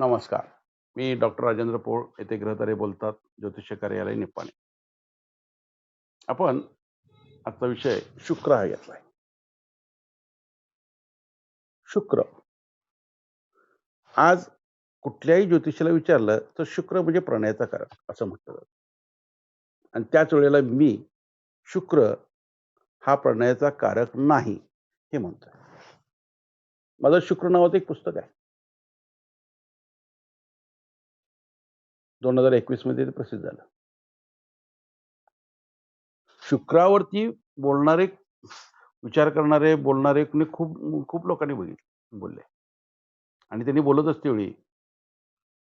नमस्कार. मी डॉक्टर राजेंद्र पोळ येथे ग्रहतारे बोलतात ज्योतिष कार्यालय निप्पाणे. आपण आजचा विषय शुक्र हा घेतलाय. शुक्र. आज कुठल्याही ज्योतिषाला विचारलं तर शुक्र म्हणजे प्रणयाचा कारक असं म्हटलं जातं. आणि त्याच वेळेला मी शुक्र हा प्रणयाचा कारक नाही हे म्हणतोय. माझं शुक्र नावाचं एक पुस्तक आहे. दोन हजार एकवीसमध्ये ते प्रसिद्ध झालं. शुक्रावरती बोलणारे विचार करणारे बोलणारे खूप खूप लोकांनी बघितले बोलले. आणि त्यांनी बोलत असते वेळी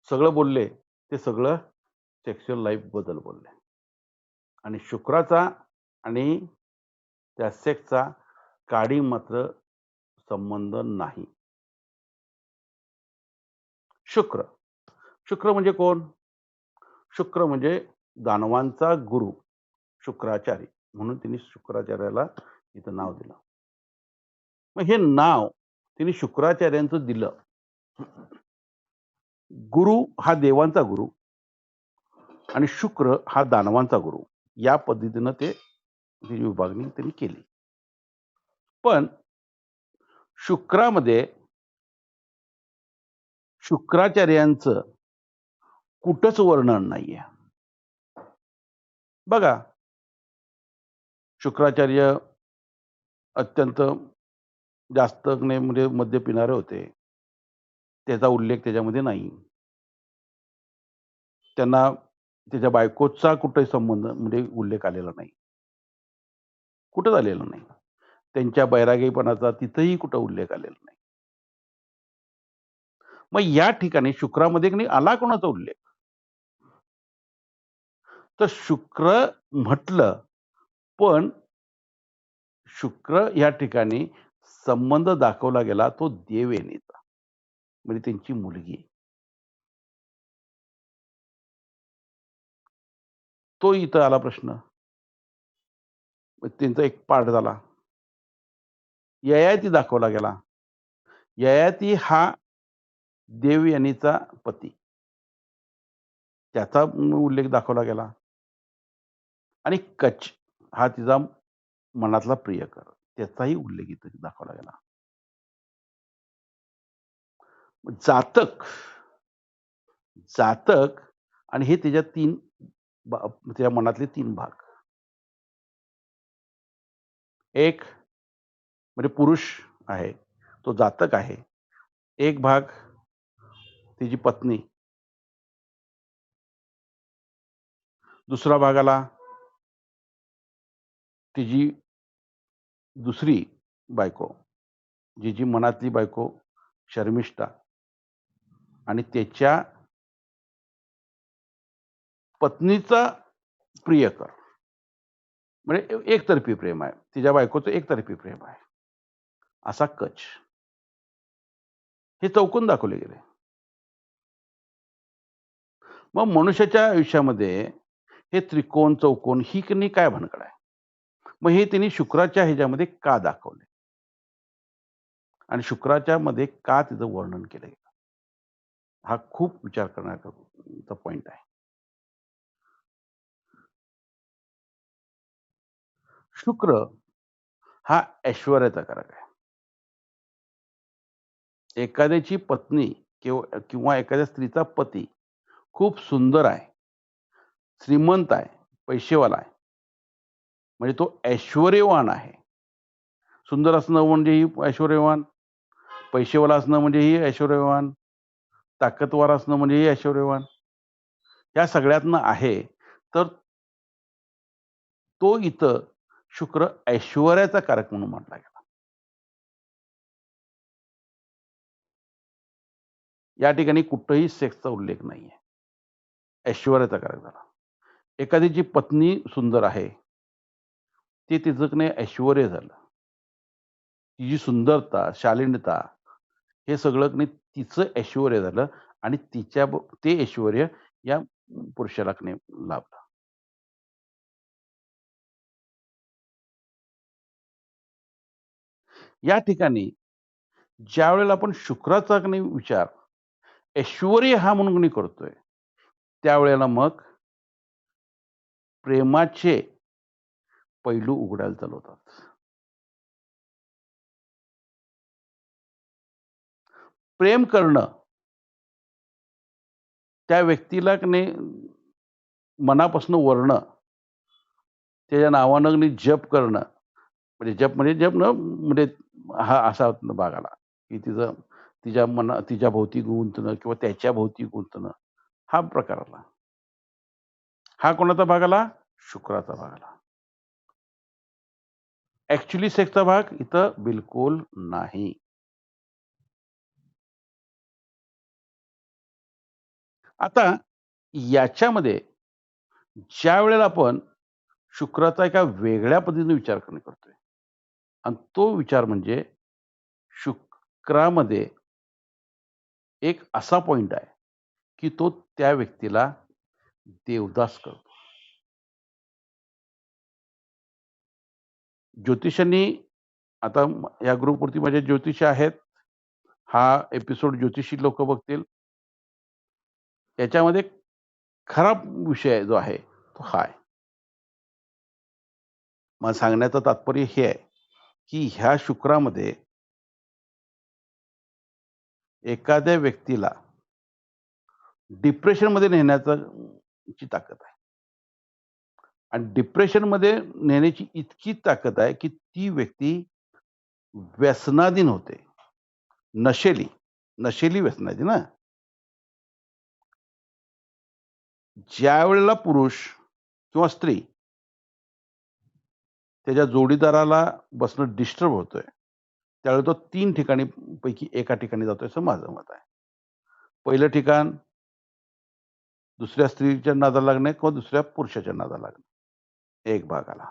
सगळं बोलले ते सगळं सेक्शुअल लाईफबद्दल बोलले. आणि शुक्राचा आणि त्या सेक्सचा काडी मात्र संबंध नाही. शुक्र. शुक्र म्हणजे कोण? शुक्र म्हणजे दानवांचा गुरु शुक्राचार्य म्हणून त्यांनी शुक्राचार्याला इथं नाव दिलं. मग हे नाव त्यांनी शुक्राचार्यांचं दिलं. गुरु हा देवांचा गुरु आणि शुक्र हा दानवांचा गुरु. या पद्धतीनं ते विभागणी त्यांनी केली. पण शुक्रामध्ये शुक्राचार्यांचं कुठंच वर्णन नाहीये. बघा. शुक्राचार्य अत्यंत जास्त म्हणजे मद्य पिणारे होते. त्याचा उल्लेख त्याच्यामध्ये नाही. त्यांना त्याच्या बायकोचा कुठेही संबंध म्हणजे उल्लेख आलेला नाही. कुठंच आलेला नाही. त्यांच्या बैरागीपणाचा तिथंही कुठं उल्लेख आलेला नाही. मग या ठिकाणी शुक्रामध्ये की नाही आला कोणाचा उल्लेख? तर शुक्र म्हटलं पण शुक्र या ठिकाणी संबंध दाखवला गेला तो देवयानीचा म्हणजे त्यांची मुलगी. तो इथं आला प्रश्न. त्यांचा एक पाठ झाला. ययाती दाखवला गेला. ययाती हा देवयानीचा पती. त्याचा उल्लेख दाखवला गेला. आणि कच हा तिचा मनातला प्रियकर त्याचाही उल्लेख इथे दाखवला गेला. जातक जातक आणि हे त्याच्या तीन त्याच्या मनातले तीन भाग. एक म्हणजे पुरुष आहे तो जातक आहे. एक भाग तिची पत्नी. दुसरा भागाला तिची दुसरी बायको जी जी मनातली बायको शर्मिष्ठा आणि त्याच्या पत्नीचा प्रियकर म्हणजे एकतर्फी प्रेम आहे. तिच्या बायकोचं एकतर्फी प्रेम आहे. असा कच. हे चौकून दाखवले गेले. मग मनुष्याच्या आयुष्यामध्ये हे त्रिकोण चौकोन ही की नाही काय भनकड आहे? मग हे त्यांनी शुक्राच्या ह्याच्यामध्ये का दाखवले? आणि शुक्राच्या मध्ये का तिचं वर्णन केलं गेलं हा खूप विचार करण्याचा पॉइंट आहे. शुक्र हा ऐश्वर्याचा कारक आहे. एखाद्याची पत्नी किंवा किंवा एखाद्या स्त्रीचा पती खूप सुंदर आहे श्रीमंत आहे पैसेवाला आहे. म्हणजे तो ऐश्वर्यवान आहे. सुंदर असणं म्हणजे ही ऐश्वर्यवान पैसेवाला असणं म्हणजे ही ऐश्वर्यवान ताकदवार असणं म्हणजे ही ऐश्वर्यवान. या सगळ्यातनं आहे तर तो इथं शुक्र ऐश्वर्याचा कारक म्हणून म्हटला गेला. या ठिकाणी कुठंही सेक्सचा उल्लेख नाहीये. ऐश्वर्याचा कारक झाला. एखादीची पत्नी सुंदर आहे ते तिचं नाही ऐश्वर झालं. तिची सुंदरता शालीनता हे सगळं नाही तिचं ऐश्वर झालं आणि तिच्या ते ऐश्वर या पुरुषाला लाभलं. या ठिकाणी ज्या वेळेला आपण शुक्राचा नाही विचार ऐश्वर्य हा म्हणून करतोय त्यावेळेला मग प्रेमाचे पैलू उघडायला चालवतात प्रेम करणं. त्या व्यक्तीला की नाही मनापासून वरणं. त्याच्या नावानं जप करणं. म्हणजे जप म्हणजे जप न म्हणजे हा असा भाग आला की तिचं तिच्या मना तिच्या भोवती गुंतणं किंवा त्याच्या भोवती गुंतणं हा प्रकार आला. हा कोणाचा भाग आला? शुक्राचा भाग आला. ऍक्च्युली सेक्सचा भाग इथं बिलकुल नाही. आता याच्यामध्ये ज्या वेळेला आपण शुक्राचा एका वेगळ्या पद्धतीने विचार करणे करतोय आणि तो विचार म्हणजे शुक्रामध्ये एक असा पॉइंट आहे की तो त्या व्यक्तीला देवदास करतो. ज्योतिषांनी आता या ग्रुपवरती माझे ज्योतिष आहेत. हा एपिसोड ज्योतिषी लोक बघतील. याच्यामध्ये खराब विषय जो आहे तो हा आहे. मला सांगण्याचं तात्पर्य हे आहे की ह्या शुक्रामध्ये एखाद्या व्यक्तीला डिप्रेशनमध्ये नेण्याचा ची ताकद आहे. आणि डिप्रेशनमध्ये नेण्याची इतकी ताकद आहे की ती व्यक्ती व्यसनाधीन होते. नशेली नशेली व्यसनाधीन ना ज्या वेळेला पुरुष किंवा स्त्री त्याच्या जोडीदाराला बसणं डिस्टर्ब होतोय त्यावेळी तो तीन ठिकाणी पैकी एका ठिकाणी जातोय असं माझं मत आहे. पहिलं ठिकाण दुसऱ्या स्त्रीच्या नादा लागणे किंवा दुसऱ्या पुरुषाच्या नादा लागणे एक भाग आला.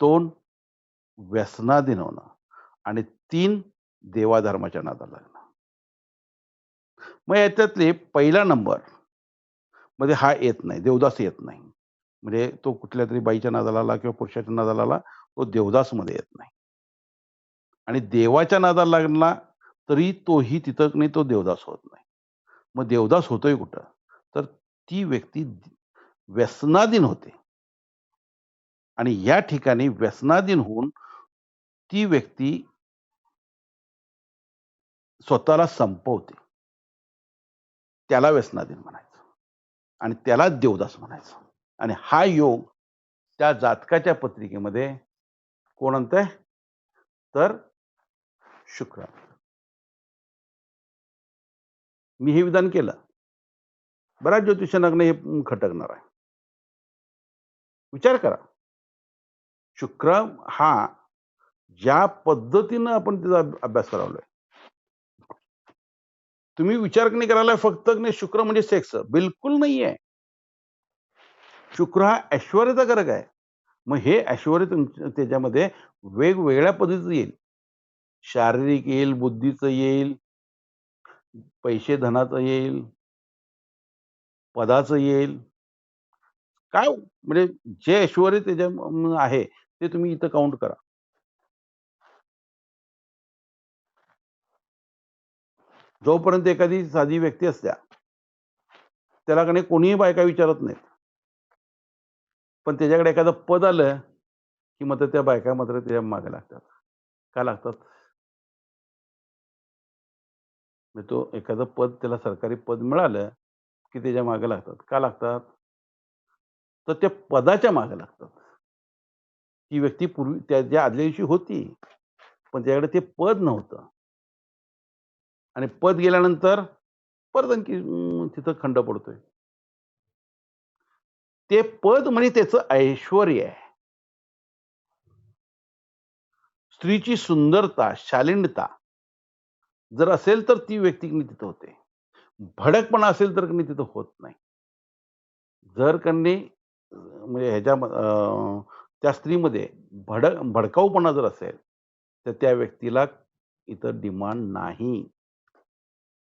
दोन व्यसनाधीन होणं आणि तीन देवाधर्माच्या नादाला लागणं. मग याच्यातले पहिला नंबरमध्ये हा येत नाही देवदास येत नाही. म्हणजे तो कुठल्या तरी बाईच्या नादाला आला किंवा पुरुषाच्या नादाला आला तो देवदासमध्ये येत नाही. आणि देवाच्या नादाला लागला तरी तोही तिथं नाही तो देवदास होत नाही. मग देवदास होतोय कुठं? तर ती व्यक्ती व्यसनाधीन होते. आणि या ठिकाणी व्यसनाधीन होऊन ती व्यक्ती स्वतःला संपवते. त्याला व्यसनाधीन म्हणायचं आणि त्याला देवदास म्हणायचं. आणि हा योग त्या जातकाच्या पत्रिकेमध्ये कोण आणतंय? तर शुक्र मी हे विधान केलं. बऱ्याच ज्योतिषांना हे खटकणार आहे. विचार करा. शुक्र हा ज्या पद्धतीनं आपण त्याचा अभ्यास करावलाय. तुम्ही विचार नाही करायला फक्त शुक्र म्हणजे सेक्स. बिलकुल नाही आहे शुक्र हा ऐश्वर्याचा कारक आहे. मग हे ऐश्वर त्याच्यामध्ये वेगवेगळ्या पद्धतीचं येईल. शारीरिक येईल बुद्धीचं येईल पैसे धनाचं येईल पदाचं येईल. काय म्हणजे जे ऐश्वर त्याच्या आहे ते तुम्ही इथं काउंट करा. जोपर्यंत एखादी साधी व्यक्ती असत्या त्याला कणे कोणीही बायका विचारत नाहीत. पण त्याच्याकडे एखादं पद आलं की मात्र त्या बायका मात्र त्याच्यामागे लागतात. का लागतात? म्हणजे तो एखादं पद त्याला सरकारी पद मिळालं की त्याच्यामागे लागतात. का लागतात? तर त्या पदाच्या मागे लागतात. ती व्यक्ती पूर्वी त्या ज्या आदल्या दिवशी होती पण त्याच्याकडे ते पद नव्हतं. आणि पद गेल्यानंतर परत आणखी तिथं खंड पडतोय. ते पद म्हणजे त्याचं ऐश्वर आहे. स्त्रीची सुंदरता शालिंडता जर असेल तर ती व्यक्ती तिथं होते. भडकपणा असेल तर तिथं होत नाही. जर त्यांनी म्हणजे ह्याच्या त्या स्त्रीमध्ये भडक भडकाऊपणा जर असेल तर त्या व्यक्तीला इतर डिमांड नाही.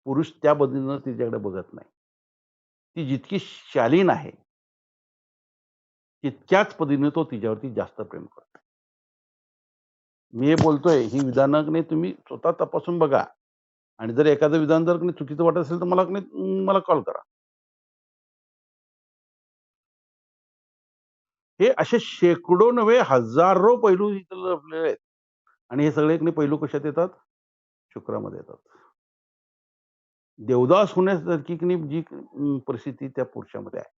पुरुष त्या पद्धतीनं तिच्याकडे बघत नाही. ती जितकी शालीन आहे तितक्याच पद्धतीने तो तिच्यावरती जास्त प्रेम करतो. मी हे बोलतोय ही विधानकने तुम्ही स्वतः तपासून बघा. आणि जर एखादं विधान जर चुकीचं वाटत असेल तर मला मला कॉल करा. हे असे शेकडो नव्हे हजारो पैलू इथं लपलेले आहेत. आणि हे सगळे पैलू कशात येतात? शुक्रामध्ये येतात. देवदास होण्यासारखी की जी परिस्थिती त्या पुरुषामध्ये आहे.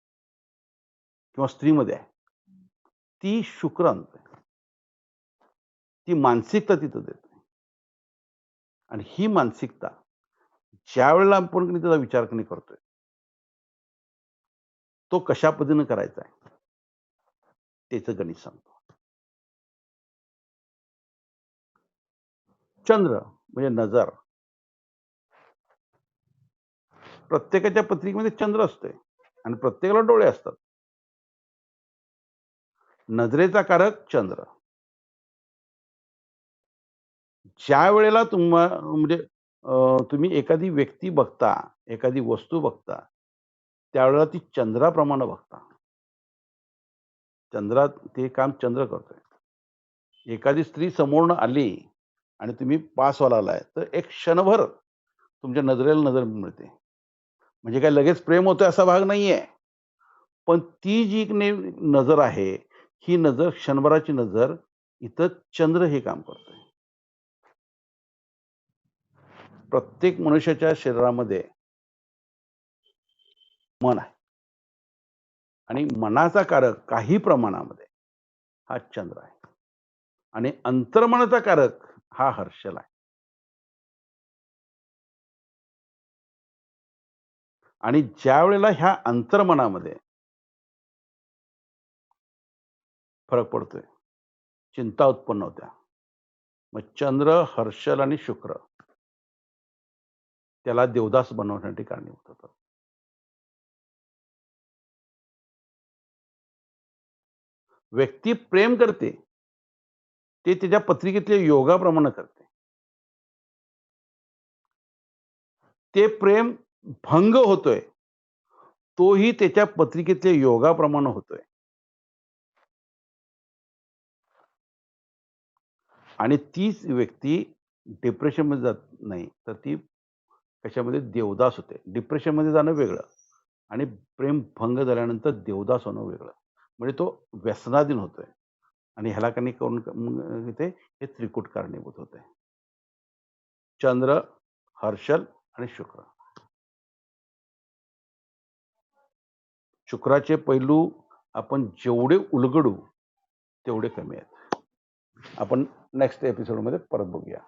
किंवा स्त्रीमध्ये आहे. ती शुक्रांत ती मानसिकता तिथं देते आणि ही मानसिकता ज्या वेळेला आपण त्याचा विचार करतोय तो कशा पद्धतीनं करायचा आहे? त्याचं गणित सांगतो चंद्र म्हणजे नजर. प्रत्येकाच्या पत्रिकेमध्ये चंद्र असतोय आणि प्रत्येकाला डोळे असतात. नजरेचा कारक चंद्र. ज्या वेळेला तुम्हा म्हणजे तुम्ही एखादी व्यक्ती बघता एखादी वस्तू बघता त्यावेळेला ती चंद्राप्रमाणे बघता. चंद्रात ते काम चंद्र करतोय. एखादी स्त्री समोरनं आली आणि तुम्ही पास व्हायला आलाय तर एक क्षणभर तुमच्या नजरेला नजर मिळते. म्हणजे काय लगेच प्रेम होतोय असा भाग नाहीये. पण ती जी ने- नजर आहे ही नजर क्षणभराची नजर इथं चंद्र हे काम करतोय. प्रत्येक मनुष्याच्या शरीरामध्ये मन आहे. आणि मनाचा कारक काही प्रमाणामध्ये हा चंद्र आहे. आणि अंतर्मनाचा कारक हा हर्षल आहे. आणि ज्या वेळेला ह्या अंतर्मनामध्ये फरक पडतोय चिंता उत्पन्न होत्या. मग चंद्र हर्षल आणि शुक्र त्याला देवदास बनवण्यासाठी कारणीभूत होतात व्यक्ती प्रेम करते ते त्याच्या पत्रिकेतल्या योगाप्रमाणे करते. ते प्रेम भंग होतोय तोही त्याच्या पत्रिकेतल्या योगाप्रमाणे होतोय. आणि तीच व्यक्ती डिप्रेशनमध्ये जात नाही तर ती कशामध्ये? देवदास होते. डिप्रेशनमध्ये जाणं वेगळं आणि प्रेम भंग झाल्यानंतर देवदास होणं वेगळं. म्हणजे तो व्यसनाधीन होतोय. आणि ह्याला कमी करून इथे हे त्रिकूट कारणीभूत होते चंद्र हर्षल आणि शुक्र. शुक्राचे पैलू आपण जेवढे उलगडू तेवढे कमी आहेत. आपण नेक्स्ट एपिसोडमध्ये परत बघूया.